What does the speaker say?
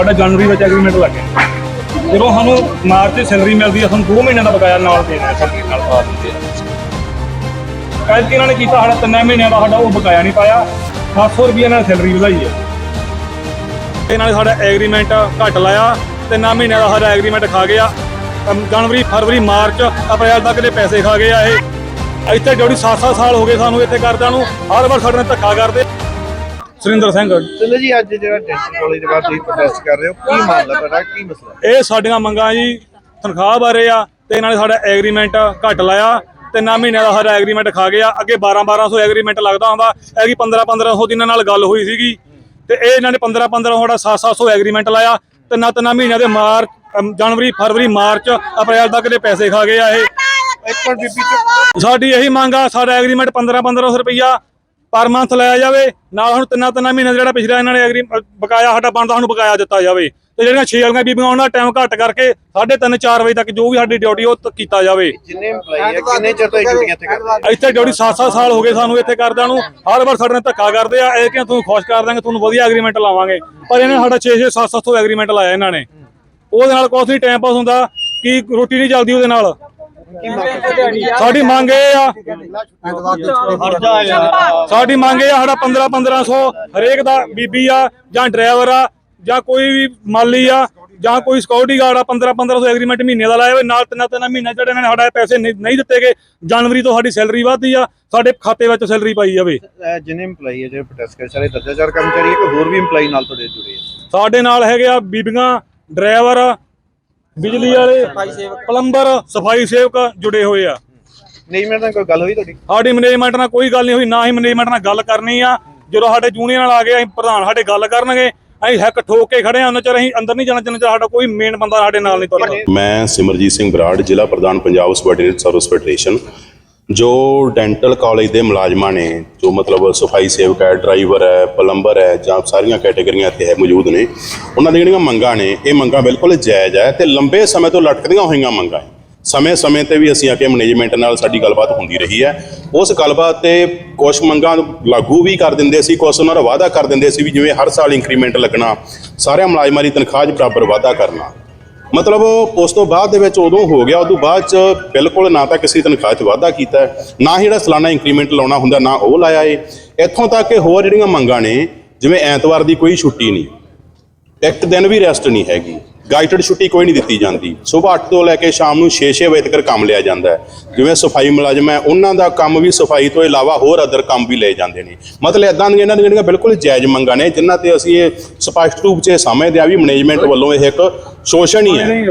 ਸਾਡਾ ਜਨਵਰੀ ਵਿੱਚ ਐਗਰੀਮੈਂਟ ਲੱਗਿਆ ਜਦੋਂ ਸਾਨੂੰ ਮਾਰਚ 'ਚ ਸੈਲਰੀ ਮਿਲਦੀ ਆ, ਸਾਨੂੰ 2 ਮਹੀਨਿਆਂ ਦਾ ਬਕਾਇਆ ਨਾਲ ਦੇਣਾ ਸੈਲਰੀ ਨਾਲ ਪਾ ਦਿੰਦੇ ਆ। ਕੱਲ ਇਹਨਾਂ ਨੇ ਕੀਤਾ ਸਾਡਾ ਤਿੰਨ ਮਹੀਨਿਆਂ ਦਾ, ਸਾਡਾ ਉਹ ਬਕਾਇਆ ਨਹੀਂ ਪਾਇਆ। 700 ਰੁਪਏ ਨਾਲ ਸੈਲਰੀ ਵਧਾਈ ਹੈ ਇਹਨਾਂ ਨੇ ਸਾਡਾ ਐਗਰੀਮੈਂਟ ਘੱਟ ਲਾਇਆ, ਤਿੰਨ ਮਹੀਨਿਆਂ ਦਾ ਸਾਡਾ ਐਗਰੀਮੈਂਟ ਖਾ ਗਿਆ। ਜਨਵਰੀ, ਫਰਵਰੀ, ਮਾਰਚ, ਅਪ੍ਰੈਲ ਤੱਕ ਦੇ ਪੈਸੇ ਖਾ ਗਏ ਆ ਇਹ। ਇੱਥੇ ਜੋੜੀ 7-7 ਸਾਲ ਹੋ ਗਏ ਸਾਨੂੰ ਇੱਥੇ ਕਰਦਿਆਂ ਨੂੰ, ਹਰ ਵਾਰ ਸਾਡੇ ਨਾਲ ਧੱਕਾ ਕਰਦੇ। ਸੁਰਿੰਦਰ ਸਿੰਘ। ਚਲੋ ਜੀ ਅੱਜ ਜਿਹੜਾ ਡੈਂਟਲ ਕਾਲਜ ਦੇ ਬਾਅਦ ਤੁਸੀਂ ਪ੍ਰੋਟੈਸਟ ਕਰ ਰਹੇ ਹੋ ਕੀ ਮਾਮਲਾ ਤੁਹਾਡਾ ਕੀ ਮਸਲਾ? ਇਹ ਸਾਡੀਆਂ ਮੰਗਾਂ ਜੀ ਤਨਖਾਹ ਬਾਰੇ ਆ ਤੇ ਇਹਨਾਂ ਨੇ ਸਾਡਾ ਐਗਰੀਮੈਂਟ ਘੱਟ ਲਾਇਆ ਤਿੰਨਾਂ ਮਹੀਨਿਆਂ ਦਾ ਸਾਡਾ ਐਗਰੀਮੈਂਟ ਖਾ ਗਿਆ ਅੱਗੇ 12 1200 ਐਗਰੀਮੈਂਟ ਲੱਗਦਾ ਹੁੰਦਾ ਐਗੀ 15 1500 ਦੀ ਇਹਨਾਂ ਨਾਲ ਗੱਲ ਹੋਈ ਸੀਗੀ ਤੇ ਇਹ ਇਹਨਾਂ ਨੇ 15 15 ਸਾਡਾ 7 700 ਐਗਰੀਮੈਂਟ ਲਾਇਆ ਤਿੰਨਾਂ ਤਿੰਨਾਂ ਮਹੀਨਿਆਂ ਦੇ ਮਾਰਚ ਜਨਵਰੀ ਫਰਵਰੀ ਮਾਰਚ ਅਪ੍ਰੈਲ ਤੱਕ ਦੇ ਪੈਸੇ ਖਾ ਗਏ ਆ ਇਹ। ਸਾਡੀ ਇਹੀ ਮੰਗ ਆ ਸਾਡਾ ਐਗਰੀਮੈਂਟ 15 1500 ਰੁਪਈਆ ਪਰ ਮੰਥ ਲਾਇਆ ਜਾਵੇ ਨਾਲ ਹੁਣ ਤਿੰਨਾਂ ਤਿੰਨਾਂ ਮਹੀਨਿਆਂ ਦਾ ਜਿਹੜਾ ਪਿਛਲਾ ਇਹਨਾਂ ਨੇ ਐਗਰੀ ਬਕਾਇਆ ਸਾਡਾ ਬਣਦਾ ਸਾਨੂੰ ਬਕਾਇਆ ਦਿੱਤਾ ਜਾਵੇ। ਤੇ ਜਿਹੜੀਆਂ 6 ਵਾਲੀਆਂ ਬੀਬੀਆਂ ਉਹਨਾਂ ਦਾ ਟਾਈਮ ਘੱਟ ਕਰਕੇ 3:30 4 ਵਜੇ ਤੱਕ ਜੋ ਵੀ ਸਾਡੀ ਡਿਊਟੀ ਉਹ ਤ- ਕੀਤਾ ਜਾਵੇ। ਜਿੰਨੇ EMPLOYE ਆ ਕਿੰਨੇ ਚਿਰ ਤੋਂ ਇਹ ਡਿਊਟੀਆਂ ਇੱਥੇ ਕਰਦੇ ਆ? ਇੱਥੇ ਡਿਊਟੀ 7-7 ਸਾਲ ਹੋ ਗਏ ਸਾਨੂੰ ਇੱਥੇ ਕਰਦਿਆਂ ਨੂੰ। ਹਰ ਵਾਰ ਸਾਡੇ ਨਾਲ ਧੱਕਾ ਕਰਦੇ ਆ ਇਹ ਕਿ ਤੁਹਾਨੂੰ ਖੁਸ਼ ਕਰ ਦਾਂਗੇ ਤੁਹਾਨੂੰ ਵਧੀਆ ਐਗਰੀਮੈਂਟ ਲਾਵਾਂਗੇ। ਪਰ ਇਹਨੇ ਸਾਡਾ 6-6 7-700 ਐਗਰੀਮੈਂਟ ਲਾਇਆ ਇਹਨਾਂ ਨੇ। ਉਹਦੇ ਨਾਲ ਨਹੀਂ ਟਾਈਮ ਪਾਸ ਹੁੰਦਾ ਕਿ ਰੋਟੀ ਨਹੀਂ ਚੱਲਦੀ ਉਹਦੇ ਨਾਲ। ਸਾਡੀ ਮੰਗ ਇਹ ਆ। ਸਾਡੀ ਮੰਗ ਇਹ ਆ ਸਾਡਾ 15 1500 ਹਰੇਕ ਦਾ ਬੀਬੀ ਆ ਜਾਂ ਡਰਾਈਵਰ ਆ ਜਾਂ ਕੋਈ ਵੀ ਮਾਲੀ ਆ ਜਾਂ ਕੋਈ ਸਿਕਿਉਰਿਟੀ ਗਾਰਡ ਆ 15 1500 ਐਗਰੀਮੈਂਟ ਮਹੀਨੇ ਦਾ ਲਾਇਆ ਹੋਵੇ ਨਾਲ ਤਿੰਨਾਂ ਤਿੰਨਾਂ ਮਹੀਨੇ ਜਿਹੜੇ ਇਹਨਾਂ ਨੇ ਸਾਡਾ ਪੈਸੇ ਨਹੀਂ ਦਿੱਤੇ ਗਏ। ਜਨਵਰੀ ਤੋਂ ਸਾਡੀ ਸੈਲਰੀ ਵੱਧਦੀ ਆ ਸਾਡੇ ਖਾਤੇ ਵਿੱਚ ਸੈਲਰੀ ਪਾਈ ਜਾਵੇ। ਜਿੰਨੇ EMPLOYE ਆ ਜਿਹੜੇ ਪ੍ਰੋਟੈਸਟ ਕਰ ਸਾਰੇ ਦਰਜਾਚਾਰ ਕਰਮਚਾਰੀ ਆ ਕਿ ਹੋਰ ਵੀ EMPLOYE ਨਾਲ ਤੁਹਾਡੇ ਜੁੜੇ ਆ? ਸਾਡੇ ਨਾਲ ਹੈਗੇ ਆ ਬੀਬੀਆਂ ਡਰਾਈਵਰ ਬਿਜਲੀ ਵਾਲੇ ਪਲੰਬਰ ਸਫ਼ਾਈ ਸੇਵਕ ਜੁੜੇ ਹੋਏ ਆ। ਨਹੀਂ ਮੇਰੇ ਨਾਲ ਕੋਈ ਗੱਲ ਹੋਈ ਤੁਹਾਡੀ? ਸਾਡੀ ਮੈਨੇਜਮੈਂਟ ਨਾਲ ਕੋਈ ਗੱਲ ਨਹੀਂ ਹੋਈ ਨਾ ਹੀ ਮੈਨੇਜਮੈਂਟ ਨਾਲ ਗੱਲ ਕਰਨੀ ਆ। ਜਦੋਂ ਸਾਡੇ ਜੂਨੀਅਰ ਨਾਲ ਆ ਗਏ ਅਸੀਂ ਪ੍ਰਧਾਨ ਸਾਡੇ ਗੱਲ ਕਰਨਗੇ। ਅਸੀਂ ਹੱਕ ਠੋਕ ਕੇ ਖੜੇ ਆ ਉਹਨਾਂ ਚਿਰ ਅਸੀਂ ਅੰਦਰ ਨਹੀਂ ਜਾਣਾ ਜਿੰਨਾ ਚਿਰ ਸਾਡਾ ਕੋਈ ਮੇਨ ਬੰਦਾ ਸਾਡੇ ਨਾਲ ਨਹੀਂ ਤੁਰਦਾ। ਮੈਂ ਸਿਮਰਜੀਤ ਸਿੰਘ ਬਰਾੜ ਜ਼ਿਲ੍ਹਾ ਪ੍ਰਧਾਨ ਪੰਜਾਬ ਸਬਆਰਡੀਨੇਟ ਸਰਵਿਸ ਫੈਡਰੇਸ਼ਨ ਜੋ ਡੈਂਟਲ ਕਾਲਜ ਦੇ ਮੁਲਾਜ਼ਮਾਂ ਨੇ, ਜੋ ਮਤਲਬ ਸਫ਼ਾਈ ਸੇਵਕ ਹੈ ਡਰਾਈਵਰ ਹੈ ਪਲੰਬਰ ਹੈ, ਜਾਂ ਸਾਰੀਆਂ ਕੈਟਾਗਰੀਆਂ ਇੱਥੇ ਹੈ ਮੌਜੂਦ ਨੇ, ਉਹਨਾਂ ਦੀਆਂ ਜਿਹੜੀਆਂ ਮੰਗਾਂ ਨੇ, ਇਹ ਮੰਗਾਂ ਬਿਲਕੁਲ ਜਾਇਜ਼ ਹੈ ਤੇ ਲੰਬੇ ਸਮੇਂ ਤੋਂ ਲਟਕਦੀਆਂ ਹੋਈਆਂ ਮੰਗਾਂ ਸਮੇਂ-ਸਮੇਂ ਤੇ ਵੀ ਅਸੀਂ ਆ ਕੇ ਮੈਨੇਜਮੈਂਟ ਨਾਲ ਸਾਡੀ ਗੱਲਬਾਤ ਹੁੰਦੀ ਰਹੀ ਹੈ। ਉਸ ਗੱਲਬਾਤ ਤੇ ਕੁਝ ਮੰਗਾਂ ਲਾਗੂ ਵੀ ਕਰ ਦਿੰਦੇ ਸੀ ਕੁਝ ਉਹਨਾਂ ਦਾ ਵਾਅਦਾ ਕਰ ਦਿੰਦੇ ਸੀ ਵੀ ਜਿਵੇਂ ਹਰ ਸਾਲ ਇੰਕਰੀਮੈਂਟ ਲੱਗਣਾ, ਸਾਰਿਆਂ ਮੁਲਾਜ਼ਮਾਂ ਦੀ ਤਨਖਾਹ 'ਚ ਬਰਾਬਰ ਵਾਅਦਾ ਕਰਨਾ। ਮਤਲਬ ਉਸ ਤੋਂ ਬਾਅਦ ਦੇ ਵਿੱਚ ਉਦੋਂ ਹੋ ਗਿਆ, ਉਦੋਂ ਬਾਅਦ ਚ ਬਿਲਕੁਲ ਨਾ ਤਾਂ ਕਿਸੇ ਤਨਖਾਹ 'ਚ ਵਾਧਾ ਕੀਤਾ, ਨਾ ਹੀ ਜਿਹੜਾ ਸਾਲਾਨਾ ਇੰਕਰੀਮੈਂਟ ਲਾਉਣਾ ਹੁੰਦਾ, ਨਾ ਉਹ ਲਾਇਆ ਏ। ਇੱਥੋਂ ਤੱਕ ਕਿ ਹੋਰ ਜਿਹੜੀਆਂ ਮੰਗਾਂ ਨੇ, ਜਿਵੇਂ ਐਤਵਾਰ ਦੀ ਕੋਈ ਛੁੱਟੀ ਨਹੀਂ, ਇੱਕ ਦਿਨ ਵੀ ਰੈਸਟ ਨਹੀਂ ਹੈਗੀ। ਗਾਈਡਡ ਛੁੱਟੀ ਕੋਈ ਨਹੀਂ ਦਿੱਤੀ ਜਾਂਦੀ। ਸਵੇਰ 8 ਤੋਂ ਲੈ ਕੇ ਸ਼ਾਮ ਨੂੰ 6-6 ਵਜੇ ਤੱਕ ਕੰਮ ਲਿਆ ਜਾਂਦਾ ਹੈ। ਜਿਵੇਂ ਸਫ਼ਾਈ ਮੁਲਾਜ਼ਮ ਹੈ, ਉਹਨਾਂ ਦਾ ਕੰਮ ਵੀ ਸਫ਼ਾਈ ਤੋਂ ਇਲਾਵਾ ਹੋਰ ਅਦਰ ਕੰਮ ਵੀ ਲਏ ਜਾਂਦੇ ਨੇ। ਮਤਲਬ ਇਦਾਂ ਦੀਆਂ ਇਹਨਾਂ ਦੀਆਂ ਜਿਹੜੀਆਂ ਬਿਲਕੁਲ ਜਾਇਜ਼ ਮੰਗਾਂ ਨੇ, ਜਿਨ੍ਹਾਂ ਤੇ ਅਸੀਂ ਇਹ ਸਪਸ਼ਟ ਰੂਪ 'ਚ ਸਮਝਦੇ ਆ ਵੀ ਮੈਨੇਜਮੈਂਟ ਵੱਲੋਂ ਇਹ ਇੱਕ ਸ਼ੋਸ਼ਣ ਹੀ ਹੈ।